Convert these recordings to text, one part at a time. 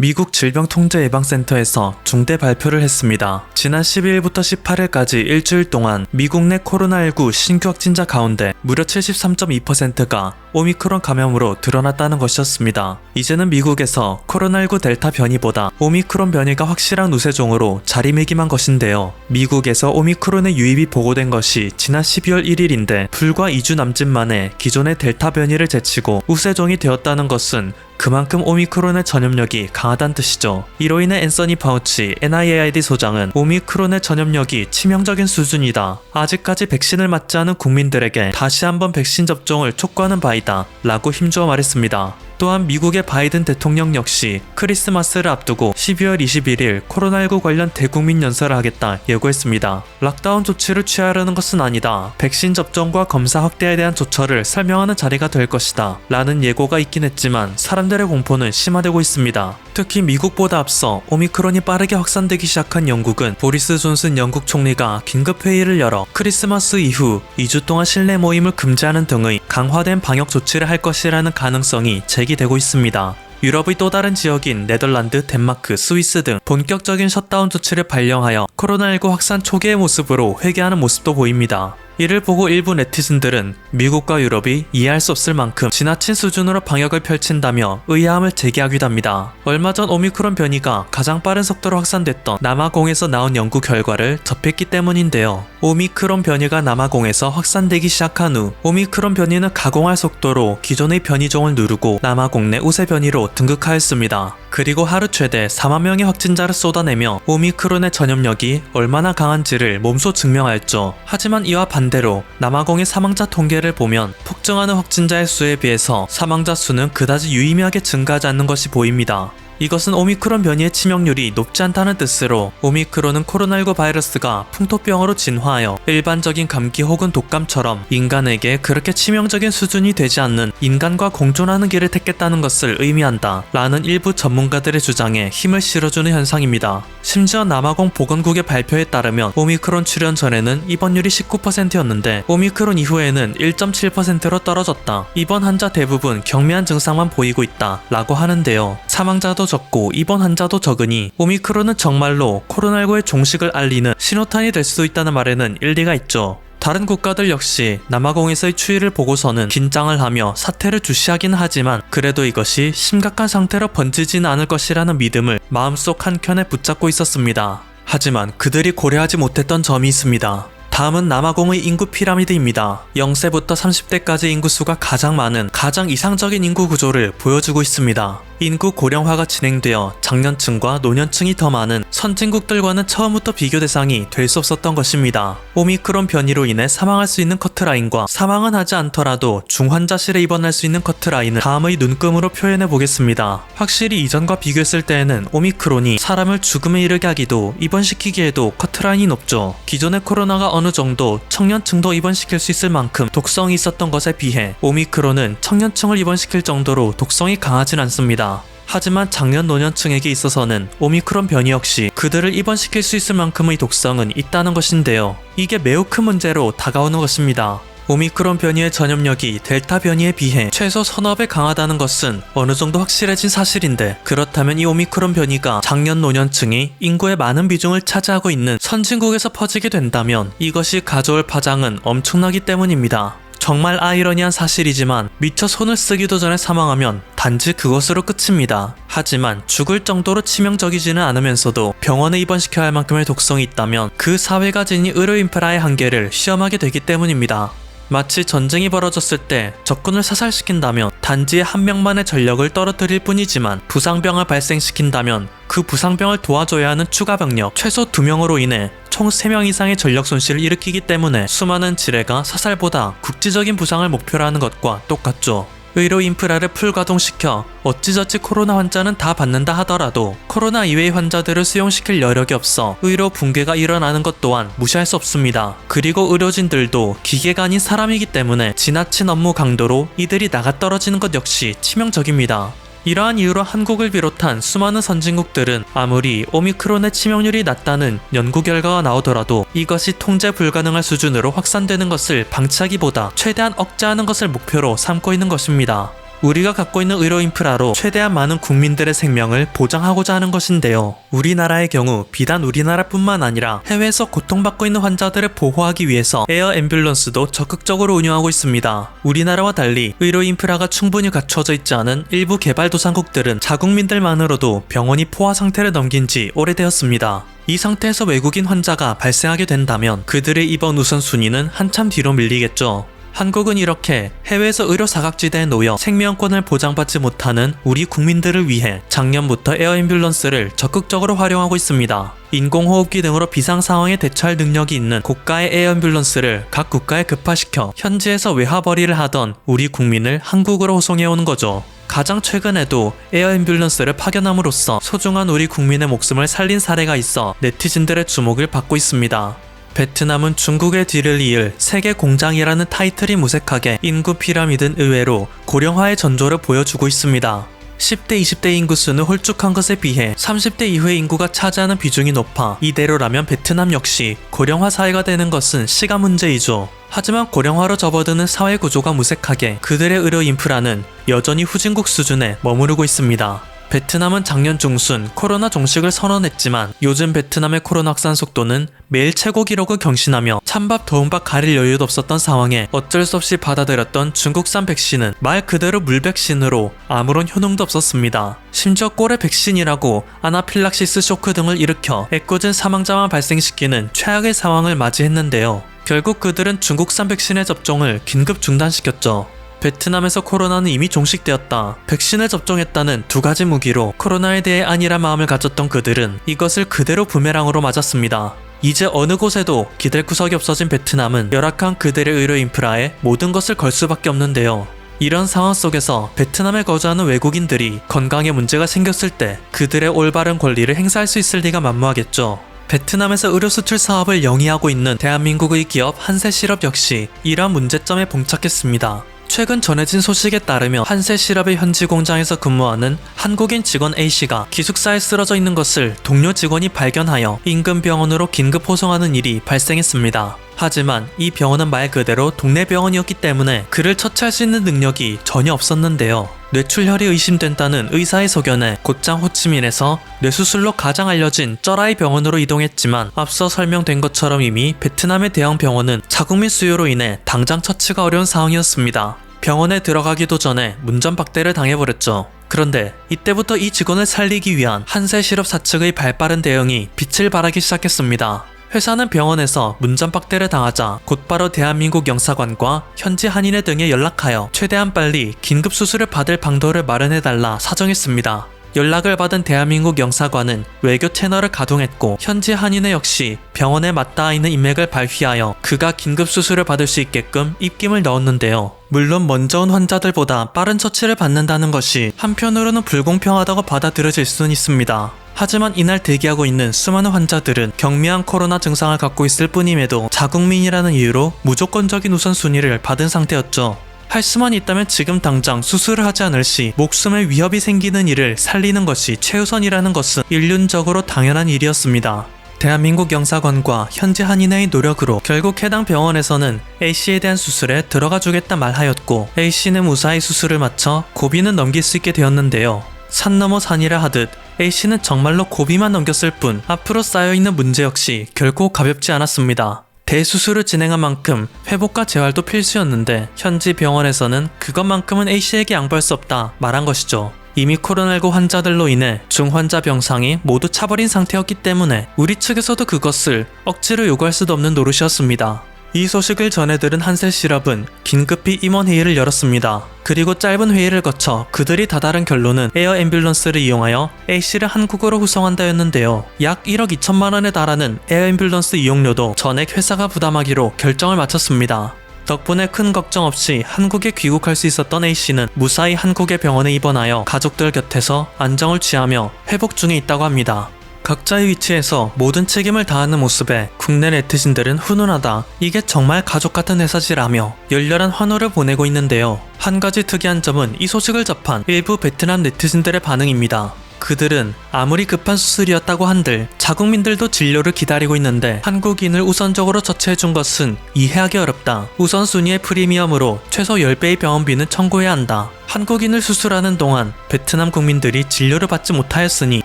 미국 질병통제예방센터에서 중대 발표를 했습니다. 지난 12일부터 18일까지 일주일 동안 미국 내 코로나19 신규 확진자 가운데 무려 73.2%가 오미크론 감염으로 드러났다는 것이었습니다. 이제는 미국에서 코로나19 델타 변이보다 오미크론 변이가 확실한 우세종으로 자리매김한 것인데요. 미국에서 오미크론의 유입이 보고된 것이 지난 12월 1일인데 불과 2주 남짓 만에 기존의 델타 변이를 제치고 우세종이 되었다는 것은 그만큼 오미크론의 전염력이 강하다는 뜻이죠. 이로 인해 앤서니 파우치 NIAID 소장은 오미 크론의 전염력이 치명적인 수준이다. 아직까지 백신을 맞지 않은 국민들에게 다시 한번 백신 접종을 촉구하는 바이다. 라고 힘주어 말했습니다. 또한 미국의 바이든 대통령 역시 크리스마스를 앞두고 12월 21일 코로나19 관련 대국민 연설을 하겠다 예고했습니다. 락다운 조치를 취하려는 것은 아니다. 백신 접종과 검사 확대에 대한 조처를 설명하는 자리가 될 것이다. 라는 예고가 있긴 했지만 사람들의 공포는 심화되고 있습니다. 특히 미국보다 앞서 오미크론이 빠르게 확산되기 시작한 영국은 보리스 존슨 영국 총리가 긴급 회의를 열어 크리스마스 이후 2주 동안 실내 모임을 금지하는 등의 강화된 방역 조치를 할 것이라는 가능성이 제기 되고 있습니다. 유럽의 또 다른 지역인 네덜란드, 덴마크, 스위스 등 본격적인 셧다운 조치를 발령하여 코로나19 확산 초기의 모습으로 회개하는 모습도 보입니다. 이를 보고 일부 네티즌들은 미국과 유럽이 이해할 수 없을 만큼 지나친 수준으로 방역을 펼친다며 의아함을 제기하기도 합니다. 얼마 전 오미크론 변이가 가장 빠른 속도로 확산됐던 남아공에서 나온 연구 결과를 접했기 때문인데요. 오미크론 변이가 남아공에서 확산되기 시작한 후 오미크론 변이는 가공할 속도로 기존의 변이종을 누르고 남아공 내 우세 변이로 등극하였습니다. 그리고 하루 최대 4만 명의 확진자를 쏟아내며 오미크론의 전염력이 얼마나 강한지를 몸소 증명하였죠. 하지만 이와 반 대로 남아공의 사망자 통계를 보면 폭증하는 확진자의 수에 비해서 사망자 수는 그다지 유의미하게 증가하지 않는 것이 보입니다. 이것은 오미크론 변이의 치명률이 높지 않다는 뜻으로 오미크론은 코로나19 바이러스가 풍토병으로 진화하여 일반적인 감기 혹은 독감처럼 인간에게 그렇게 치명적인 수준이 되지 않는 인간과 공존하는 길을 택했다는 것을 의미한다 라는 일부 전문가들의 주장에 힘을 실어주는 현상입니다. 심지어 남아공 보건국의 발표에 따르면 오미크론 출현 전에는 입원율이 19%였는데 오미크론 이후에는 1.7%로 떨어졌다. 입원 환자 대부분 경미한 증상만 보이고 있다 라고 하는데요. 사망자도 적고 입원 환자도 적으니 오미크론은 정말로 코로나19의 종식을 알리는 신호탄이 될 수도 있다는 말에는 일리가 있죠. 다른 국가들 역시 남아공에서의 추이를 보고서는 긴장을 하며 사태를 주시하긴 하지만 그래도 이것이 심각한 상태로 번지지는 않을 것이라는 믿음을 마음속 한켠에 붙잡고 있었습니다. 하지만 그들이 고려하지 못했던 점이 있습니다. 다음은 남아공의 인구 피라미드입니다. 0세부터 30대까지 인구수가 가장 많은 가장 이상적인 인구 구조를 보여주고 있습니다. 인구 고령화가 진행되어 장년층과 노년층이 더 많은 선진국들과는 처음부터 비교 대상이 될 수 없었던 것입니다. 오미크론 변이로 인해 사망할 수 있는 커트라인과 사망은 하지 않더라도 중환자실에 입원할 수 있는 커트라인을 다음의 눈금으로 표현해 보겠습니다. 확실히 이전과 비교했을 때에는 오미크론이 사람을 죽음에 이르게 하기도 입원시키기에도 커트라인이 높죠. 기존의 코로나가 어느 정도 청년층도 입원시킬 수 있을 만큼 독성이 있었던 것에 비해 오미크론은 청년층을 입원시킬 정도로 독성이 강하진 않습니다. 하지만 장년 노년층에게 있어서는 오미크론 변이 역시 그들을 입원시킬 수 있을 만큼의 독성은 있다는 것인데요. 이게 매우 큰 문제로 다가오는 것입니다. 오미크론 변이의 전염력이 델타 변이에 비해 최소 서너 배 강하다는 것은 어느 정도 확실해진 사실인데 그렇다면 이 오미크론 변이가 장년 노년층이 인구의 많은 비중을 차지하고 있는 선진국에서 퍼지게 된다면 이것이 가져올 파장은 엄청나기 때문입니다. 정말 아이러니한 사실이지만 미처 손을 쓰기도 전에 사망하면 단지 그것으로 끝입니다. 하지만 죽을 정도로 치명적이지는 않으면서도 병원에 입원시켜야 할 만큼의 독성이 있다면 그 사회가 지닌 의료 인프라의 한계를 시험하게 되기 때문입니다. 마치 전쟁이 벌어졌을 때 적군을 사살시킨다면 단지 한 명만의 전력을 떨어뜨릴 뿐이지만 부상병을 발생시킨다면 그 부상병을 도와줘야 하는 추가 병력 최소 2명으로 인해 총 3명 이상의 전력 손실을 일으키기 때문에 수많은 지뢰가 사살보다 국지적인 부상을 목표로 하는 것과 똑같죠. 의료 인프라를 풀가동시켜 어찌저찌 코로나 환자는 다 받는다 하더라도 코로나 이외의 환자들을 수용시킬 여력이 없어 의료 붕괴가 일어나는 것 또한 무시할 수 없습니다. 그리고 의료진들도 기계가 아닌 사람이기 때문에 지나친 업무 강도로 이들이 나가 떨어지는 것 역시 치명적입니다. 이러한 이유로 한국을 비롯한 수많은 선진국들은 아무리 오미크론의 치명률이 낮다는 연구 결과가 나오더라도 이것이 통제 불가능할 수준으로 확산되는 것을 방치하기보다 최대한 억제하는 것을 목표로 삼고 있는 것입니다. 우리가 갖고 있는 의료 인프라로 최대한 많은 국민들의 생명을 보장하고자 하는 것인데요. 우리나라의 경우 비단 우리나라뿐만 아니라 해외에서 고통받고 있는 환자들을 보호하기 위해서 에어 앰뷸런스도 적극적으로 운영하고 있습니다. 우리나라와 달리 의료 인프라가 충분히 갖춰져 있지 않은 일부 개발도상국들은 자국민들만으로도 병원이 포화 상태를 넘긴 지 오래되었습니다. 이 상태에서 외국인 환자가 발생하게 된다면 그들의 입원 우선순위는 한참 뒤로 밀리겠죠. 한국은 이렇게 해외에서 의료 사각지대에 놓여 생명권을 보장받지 못하는 우리 국민들을 위해 작년부터 에어 앰뷸런스를 적극적으로 활용하고 있습니다. 인공호흡기 등으로 비상 상황에 대처할 능력이 있는 고가의 에어 앰뷸런스를 각 국가에 급파시켜 현지에서 외화벌이를 하던 우리 국민을 한국으로 호송해 오는 거죠. 가장 최근에도 에어 앰뷸런스를 파견함으로써 소중한 우리 국민의 목숨을 살린 사례가 있어 네티즌들의 주목을 받고 있습니다. 베트남은 중국의 뒤를 이을 세계 공장이라는 타이틀이 무색하게 인구 피라미드는 의외로 고령화의 전조를 보여주고 있습니다. 10대, 20대 인구 수는 홀쭉한 것에 비해 30대 이후의 인구가 차지하는 비중이 높아 이대로라면 베트남 역시 고령화 사회가 되는 것은 시간 문제이죠. 하지만 고령화로 접어드는 사회 구조가 무색하게 그들의 의료 인프라는 여전히 후진국 수준에 머무르고 있습니다. 베트남은 작년 중순 코로나 종식을 선언했지만 요즘 베트남의 코로나 확산 속도는 매일 최고 기록을 경신하며 찬밥 더운밥 가릴 여유도 없었던 상황에 어쩔 수 없이 받아들였던 중국산 백신은 말 그대로 물 백신으로 아무런 효능도 없었습니다. 심지어 꼴의 백신이라고 아나필락시스 쇼크 등을 일으켜 애꿎은 사망자만 발생시키는 최악의 상황을 맞이했는데요. 결국 그들은 중국산 백신의 접종을 긴급 중단시켰죠. 베트남에서 코로나는 이미 종식되었다. 백신을 접종했다는 두 가지 무기로 코로나에 대해 안일한 마음을 가졌던 그들은 이것을 그대로 부메랑으로 맞았습니다. 이제 어느 곳에도 기댈 구석이 없어진 베트남은 열악한 그들의 의료 인프라에 모든 것을 걸 수밖에 없는데요. 이런 상황 속에서 베트남에 거주하는 외국인들이 건강에 문제가 생겼을 때 그들의 올바른 권리를 행사할 수 있을 리가 만무하겠죠. 베트남에서 의료 수출 사업을 영위하고 있는 대한민국의 기업 한세실업 역시 이러한 문제점에 봉착했습니다. 최근 전해진 소식에 따르면 한세실업의 현지 공장에서 근무하는 한국인 직원 A씨가 기숙사에 쓰러져 있는 것을 동료 직원이 발견하여 인근 병원으로 긴급 호송하는 일이 발생했습니다. 하지만 이 병원은 말 그대로 동네 병원이었기 때문에 그를 처치할 수 있는 능력이 전혀 없었는데요. 뇌출혈이 의심된다는 의사의 소견에 곧장 호치민에서 뇌수술로 가장 알려진 쩌라이 병원으로 이동했지만 앞서 설명된 것처럼 이미 베트남의 대형 병원은 자국민 수요로 인해 당장 처치가 어려운 상황이었습니다. 병원에 들어가기도 전에 문전박대를 당해버렸죠. 그런데 이때부터 이 직원을 살리기 위한 한세 실업 사측의 발빠른 대응이 빛을 발하기 시작했습니다. 회사는 병원에서 문전박대를 당하자 곧바로 대한민국 영사관과 현지 한인회 등에 연락하여 최대한 빨리 긴급 수술을 받을 방도를 마련해달라 사정했습니다. 연락을 받은 대한민국 영사관은 외교 채널을 가동했고 현지 한인회 역시 병원에 맞닿아 있는 인맥을 발휘하여 그가 긴급 수술을 받을 수 있게끔 입김을 넣었는데요. 물론 먼저 온 환자들보다 빠른 처치를 받는다는 것이 한편으로는 불공평하다고 받아들여질 수는 있습니다. 하지만 이날 대기하고 있는 수많은 환자들은 경미한 코로나 증상을 갖고 있을 뿐임에도 자국민이라는 이유로 무조건적인 우선순위를 받은 상태였죠. 할 수만 있다면 지금 당장 수술을 하지 않을 시 목숨에 위협이 생기는 일을 살리는 것이 최우선이라는 것은 인륜적으로 당연한 일이었습니다. 대한민국 영사관과 현지 한인회의 노력으로 결국 해당 병원에서는 A씨에 대한 수술에 들어가 주겠다 말하였고 A씨는 무사히 수술을 마쳐 고비는 넘길 수 있게 되었는데요. 산 넘어 산이라 하듯 A씨는 정말로 고비만 넘겼을 뿐 앞으로 쌓여있는 문제 역시 결코 가볍지 않았습니다. 대수술을 진행한 만큼 회복과 재활도 필수였는데 현지 병원에서는 그것만큼은 A씨에게 양보할 수 없다 말한 것이죠. 이미 코로나19 환자들로 인해 중환자 병상이 모두 차버린 상태였기 때문에 우리 측에서도 그것을 억지로 요구할 수도 없는 노릇이었습니다. 이 소식을 전해들은 한셀시럽은 긴급히 임원회의를 열었습니다. 그리고 짧은 회의를 거쳐 그들이 다다른 결론은 에어 앰뷸런스를 이용하여 A씨를 한국으로 후송한다였는데요. 약 1억 2천만 원에 달하는 에어 앰뷸런스 이용료도 전액 회사가 부담하기로 결정을 마쳤습니다. 덕분에 큰 걱정 없이 한국에 귀국할 수 있었던 A씨는 무사히 한국의 병원에 입원하여 가족들 곁에서 안정을 취하며 회복 중에 있다고 합니다. 각자의 위치에서 모든 책임을 다하는 모습에 국내 네티즌들은 훈훈하다. 이게 정말 가족 같은 회사지라며 열렬한 환호를 보내고 있는데요. 한 가지 특이한 점은 이 소식을 접한 일부 베트남 네티즌들의 반응입니다. 그들은 아무리 급한 수술이었다고 한들 자국민들도 진료를 기다리고 있는데 한국인을 우선적으로 처치해준 것은 이해하기 어렵다. 우선순위의 프리미엄으로 최소 10배의 병원비는 청구해야 한다. 한국인을 수술하는 동안 베트남 국민들이 진료를 받지 못하였으니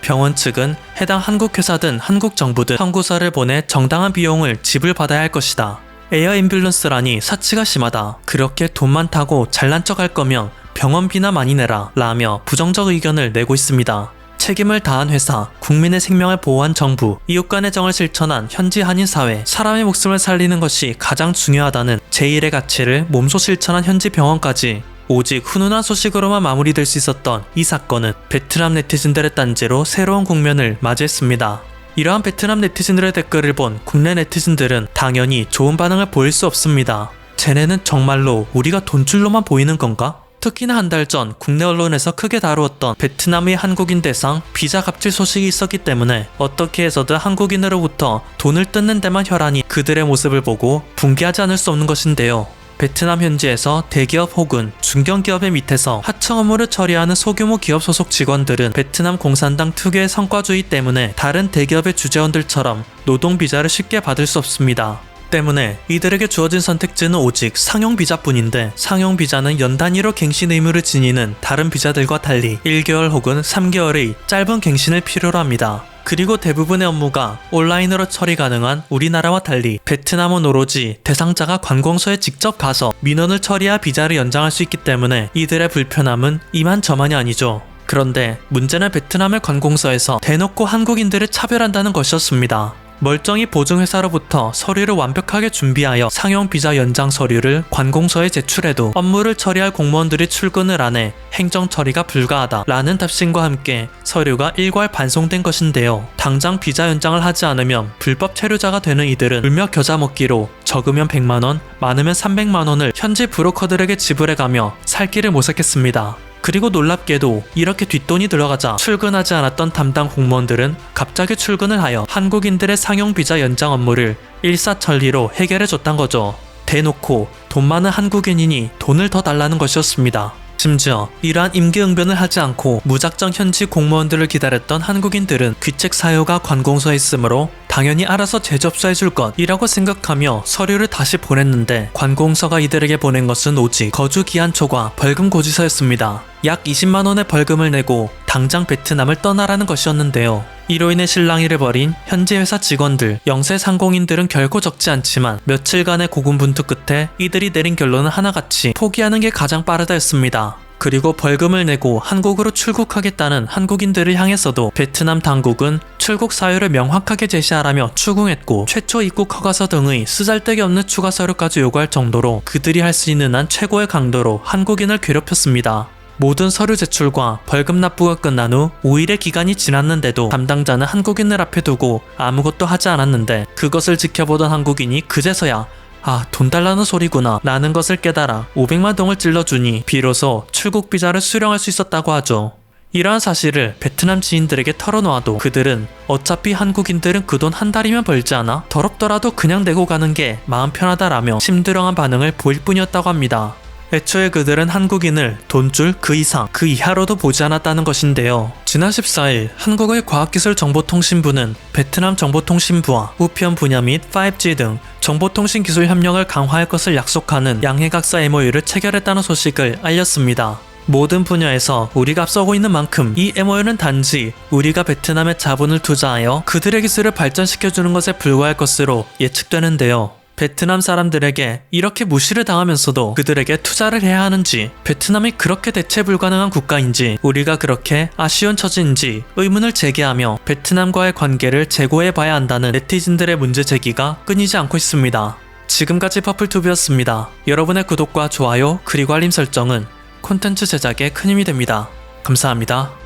병원 측은 해당 한국 회사 든 한국 정부 든 청구서를 보내 정당한 비용을 지불받아야 할 것이다. 에어 앰뷸런스라니 사치가 심하다. 그렇게 돈 많다고 잘난 척 할 거면 병원비나 많이 내라. 라며 부정적 의견을 내고 있습니다. 책임을 다한 회사, 국민의 생명을 보호한 정부, 이웃 간의 정을 실천한 현지 한인 사회, 사람의 목숨을 살리는 것이 가장 중요하다는 제1의 가치를 몸소 실천한 현지 병원까지 오직 훈훈한 소식으로만 마무리될 수 있었던 이 사건은 베트남 네티즌들의 딴지로 새로운 국면을 맞이했습니다. 이러한 베트남 네티즌들의 댓글을 본 국내 네티즌들은 당연히 좋은 반응을 보일 수 없습니다. 쟤네는 정말로 우리가 돈줄로만 보이는 건가? 특히나 한 달 전 국내 언론에서 크게 다루었던 베트남의 한국인 대상 비자 갑질 소식이 있었기 때문에 어떻게 해서든 한국인으로부터 돈을 뜯는 데만 혈안이 그들의 모습을 보고 붕괴하지 않을 수 없는 것인데요. 베트남 현지에서 대기업 혹은 중견기업의 밑에서 하청 업무를 처리하는 소규모 기업 소속 직원들은 베트남 공산당 특유의 성과주의 때문에 다른 대기업의 주재원들처럼 노동 비자를 쉽게 받을 수 없습니다. 때문에 이들에게 주어진 선택지는 오직 상용 비자뿐인데 상용 비자는 연 단위로 갱신 의무를 지니는 다른 비자들과 달리 1개월 혹은 3개월의 짧은 갱신을 필요로 합니다. 그리고 대부분의 업무가 온라인으로 처리 가능한 우리나라와 달리 베트남은 오로지 대상자가 관공서에 직접 가서 민원을 처리해야 비자를 연장할 수 있기 때문에 이들의 불편함은 이만저만이 아니죠. 그런데 문제는 베트남의 관공서에서 대놓고 한국인들을 차별한다는 것이었습니다. 멀쩡히 보증회사로부터 서류를 완벽하게 준비하여 상용 비자 연장 서류를 관공서에 제출해도 업무를 처리할 공무원들이 출근을 안 해 행정 처리가 불가하다 라는 답신과 함께 서류가 일괄 반송된 것인데요. 당장 비자 연장을 하지 않으면 불법 체류자가 되는 이들은 울며 겨자 먹기로 적으면 100만원, 많으면 300만원을 현지 브로커들에게 지불해가며 살 길을 모색했습니다. 그리고 놀랍게도 이렇게 뒷돈이 들어가자 출근하지 않았던 담당 공무원들은 갑자기 출근을 하여 한국인들의 상용 비자 연장 업무를 일사천리로 해결해 줬단 거죠. 대놓고 돈 많은 한국인이니 돈을 더 달라는 것이었습니다. 심지어 이러한 임기응변을 하지 않고 무작정 현지 공무원들을 기다렸던 한국인들은 귀책 사유가 관공서에 있으므로 당연히 알아서 재접수해 줄 것이라고 생각하며 서류를 다시 보냈는데 관공서가 이들에게 보낸 것은 오직 거주 기한 초과 벌금 고지서였습니다. 약 20만 원의 벌금을 내고 당장 베트남을 떠나라는 것이었는데요. 이로 인해 실랑이를 벌인 현지 회사 직원들, 영세 상공인들은 결코 적지 않지만 며칠간의 고군분투 끝에 이들이 내린 결론은 하나같이 포기하는 게 가장 빠르다였습니다. 그리고 벌금을 내고 한국으로 출국하겠다는 한국인들을 향해서도 베트남 당국은 출국 사유를 명확하게 제시하라며 추궁했고 최초 입국 허가서 등의 쓰잘데기 없는 추가 서류까지 요구할 정도로 그들이 할 수 있는 한 최고의 강도로 한국인을 괴롭혔습니다. 모든 서류 제출과 벌금 납부가 끝난 후 5일의 기간이 지났는데도 담당자는 한국인을 앞에 두고 아무것도 하지 않았는데 그것을 지켜보던 한국인이 그제서야 아, 돈 달라는 소리구나. 라는 것을 깨달아 500만 동을 찔러주니 비로소 출국 비자를 수령할 수 있었다고 하죠. 이러한 사실을 베트남 지인들에게 털어놓아도 그들은 어차피 한국인들은 그 돈 한 달이면 벌지 않아 더럽더라도 그냥 내고 가는 게 마음 편하다라며 심드렁한 반응을 보일 뿐이었다고 합니다. 애초에 그들은 한국인을 돈줄 그 이상 그 이하로도 보지 않았다는 것인데요. 지난 14일 한국의 과학기술정보통신부는 베트남 정보통신부와 우편 분야 및 5G 등 정보통신 기술 협력을 강화할 것을 약속하는 양해각서 MOU를 체결했다는 소식을 알렸습니다. 모든 분야에서 우리가 앞서고 있는 만큼 이 MOU는 단지 우리가 베트남에 자본을 투자하여 그들의 기술을 발전시켜주는 것에 불과할 것으로 예측되는데요. 베트남 사람들에게 이렇게 무시를 당하면서도 그들에게 투자를 해야 하는지, 베트남이 그렇게 대체 불가능한 국가인지, 우리가 그렇게 아쉬운 처지인지 의문을 제기하며 베트남과의 관계를 재고해 봐야 한다는 네티즌들의 문제 제기가 끊이지 않고 있습니다. 지금까지 퍼플투비였습니다. 여러분의 구독과 좋아요 그리고 알림 설정은 콘텐츠 제작에 큰 힘이 됩니다. 감사합니다.